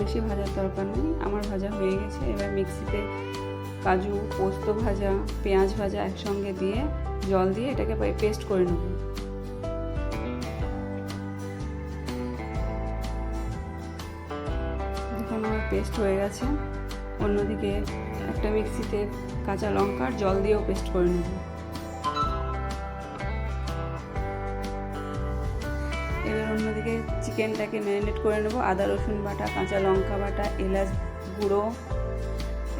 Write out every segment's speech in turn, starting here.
বেশি ভাজার দরকার নেই। আমার ভাজা হয়ে গেছে। এবার মিক্সিতে কাজু, পোস্ত ভাজা, পেঁয়াজ ভাজা একসঙ্গে দিয়ে জল দিয়ে এটাকে পেস্ট করে নেব। দেখুন, আমার পেস্ট হয়ে গেছে। অন্যদিকে একটা মিক্সিতে কাঁচা লঙ্কার জল দিয়েও পেস্ট করে নেব। এবার অন্যদিকে চিকেনটাকে ম্যারিনেট করে নেব। আদা, রসুন বাটা, কাঁচা লঙ্কা বাটা, এলাচ গুঁড়ো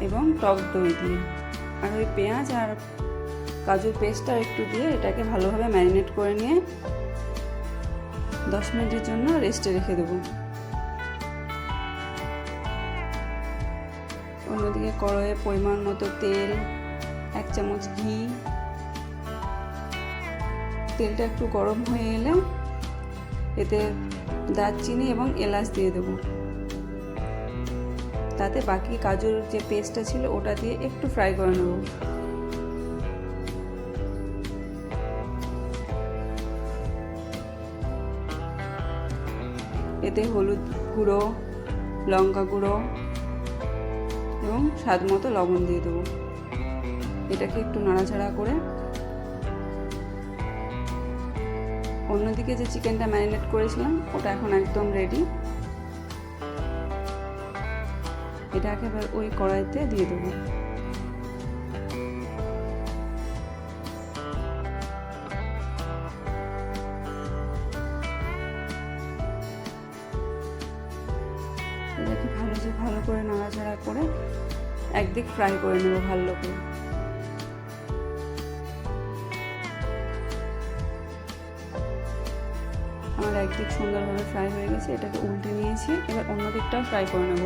এবং টক দই দিয়ে। আর ওই পেঁয়াজ আর কাজুর পেস্টটা একটু দিয়ে এটাকে ভালোভাবে ম্যারিনেট করে নিয়ে দশ মিনিটের জন্য রেস্টে রেখে দেবো। অন্যদিকে কড়াইয়ে পরিমাণ মতো তেল, এক চামচ ঘি। তেলটা একটু গরম হয়ে এলে এতে দারচিনি এবং এলাচ দিয়ে দেবো। তাতে বাকি কাজুর যে পেস্টটা ছিল ওটা দিয়ে একটু ফ্রাই করে নেব। এতে হলুদ গুঁড়ো, লঙ্কা গুঁড়ো এবং স্বাদ মতো লবণ দিয়ে দেবো। এটাকে একটু নাড়াচাড়া করে অন্যদিকে যে চিকেনটা ম্যারিনেট করেছিলাম, ওটা এখন একদম রেডি এটাকে এবার ওই কড়াইতে দিয়ে দেবো। এটাকে ভালো ভালো করে নাড়াচাড়া করে একদিক ফ্রাই করে নেব ভালো করে। আমার একদিক সুন্দরভাবে ফ্রাই হয়ে গেছে, এটাকে উল্টে নিয়েছি, এবার অন্য দিকটাও ফ্রাই করে নেব।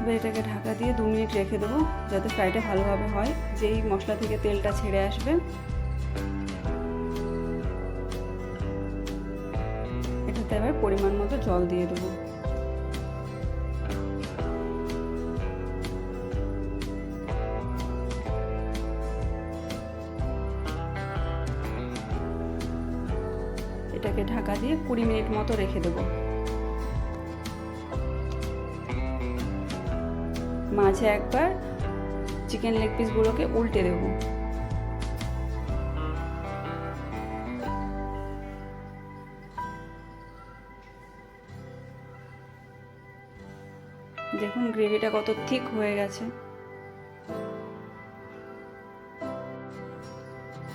এবার এটাকে ঢাকা দিয়ে দু মিনিট রেখে দেবো, যাতে ফ্রাইটা ভালোভাবে হয়। যেই মশলা থেকে তেলটা ছেড়ে আসবে, এটাতে এবার পরিমাণ মতো জল দিয়ে দেবো। এটাকে ঢাকা দিয়ে কুড়ি মিনিট মতো রেখে দেবো। মাঝে একবার চিকেন লেগ পিসগুলোকে উল্টে দেবো। দেখুন গ্রেভিটা কত ঠিক হয়ে গেছে।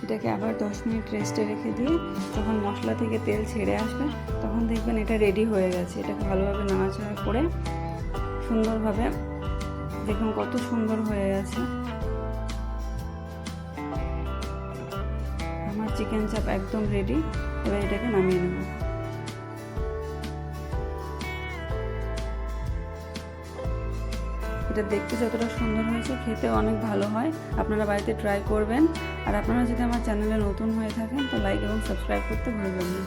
এটাকে আবার দশ মিনিট রেস্টে রেখে দিয়ে যখন মশলা থেকে তেল ছেড়ে আসবে, তখন দেখবেন এটা রেডি হয়ে গেছে। এটাকে ভালোভাবে নাড়াচাড়া করে সুন্দরভাবে দেখুন কত সুন্দর হয়ে গেছে। আমার চিকেন চাপ একদম রেডি এবার এটাকে নামিয়ে নেব। এটা দেখতে যতটা সুন্দর হয়েছে খেতে অনেক ভালো হয়। আপনারা বাড়িতে ট্রাই করবেন। আর আপনারা যদি আমার চ্যানেলে নতুন হয়ে থাকেন, তো লাইক এবং সাবস্ক্রাইব করতে ভুলবেন না।